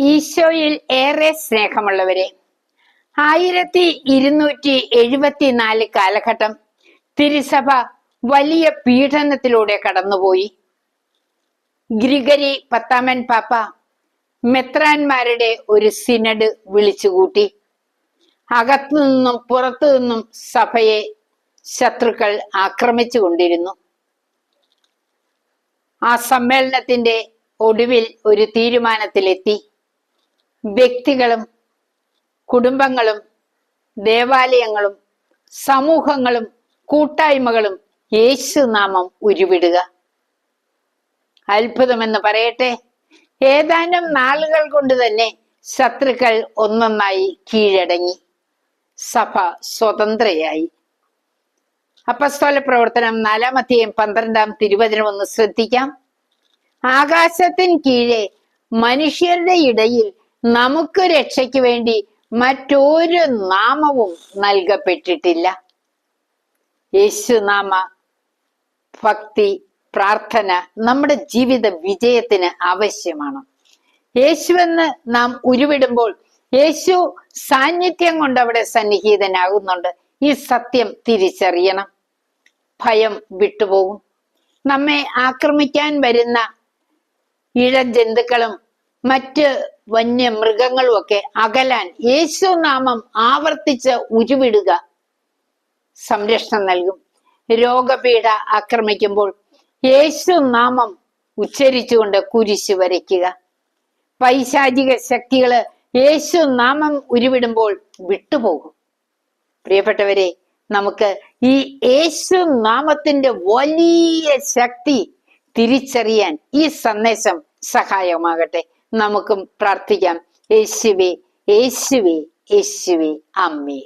ഈശോയിൽ ഏറെ സ്നേഹമുള്ളവരെ ആയിരത്തി ഇരുന്നൂറ്റി എഴുപത്തിനാല് കാലഘട്ടം തിരുസഭ വലിയ പീഡനത്തിലൂടെ കടന്നുപോയി. ഗ്രിഗരി പത്താമൻ പാപ്പ മെത്രാന്മാരുടെ ഒരു സിനഡ് വിളിച്ചുകൂട്ടി. അകത്തു നിന്നും പുറത്തു നിന്നും സഭയെ ശത്രുക്കൾ ആക്രമിച്ചു കൊണ്ടിരുന്നു ആ സമ്മേളനത്തിന്റെ ഒടുവിൽ ഒരു തീരുമാനത്തിലെത്തി. വ്യക്തികളും കുടുംബങ്ങളും ദേവാലയങ്ങളും സമൂഹങ്ങളും കൂട്ടായ്മകളും യേശുനാമം ഉരുവിടുക. അത്ഭുതമെന്ന് പറയട്ടെ. ഏതാനും നാളുകൾ കൊണ്ട് തന്നെ ശത്രുക്കൾ ഒന്നൊന്നായി കീഴടങ്ങി. സഭ സ്വതന്ത്രയായി. അപ്പസ്തോല പ്രവർത്തനം നാലാമത്തെയും പന്ത്രണ്ടാം തിരുവചനം ഒന്ന് ശ്രദ്ധിക്കാം. ആകാശത്തിൻ കീഴെ മനുഷ്യരുടെ ഇടയിൽ നമുക്ക് രക്ഷയ്ക്ക് വേണ്ടി മറ്റൊരു നാമവും നൽകപ്പെട്ടിട്ടില്ല. യേശുനാമ ഭക്തി പ്രാർത്ഥന നമ്മുടെ ജീവിത വിജയത്തിന് ആവശ്യമാണ്. യേശുവെന്ന് നാം ഉരുവിടുമ്പോൾ യേശു സാന്നിധ്യം കൊണ്ട് അവിടെ സന്നിഹിതനാകുന്നുണ്ട്. ഈ സത്യം തിരിച്ചറിയണം. ഭയം വിട്ടുപോകും. നമ്മെ ആക്രമിക്കാൻ വരുന്ന ഇഴജന്തുക്കളും മറ്റ് വന്യ മൃഗങ്ങളും ഒക്കെ അകലാൻ യേശു നാമം ആവർത്തിച്ച് ഉരുവിടുക സംരക്ഷണം നൽകും. രോഗപീഠ ആക്രമിക്കുമ്പോൾ യേശു നാമം ഉച്ചരിച്ചുകൊണ്ട് കുരിശ് വരയ്ക്കുക. പൈശാചിക ശക്തികൾ യേശു നാമം ഉരുവിടുമ്പോൾ വിട്ടുപോകും. പ്രിയപ്പെട്ടവരെ നമുക്ക് ഈ യേശു നാമത്തിന്റെ വലിയ ശക്തി തിരിച്ചറിയാൻ ഈ സന്ദേശം സഹായമാകട്ടെ നമുക്കും പ്രാർത്ഥിക്കാം. യേശുവേ യേശുവേ യേശുവേ. അമ്മേ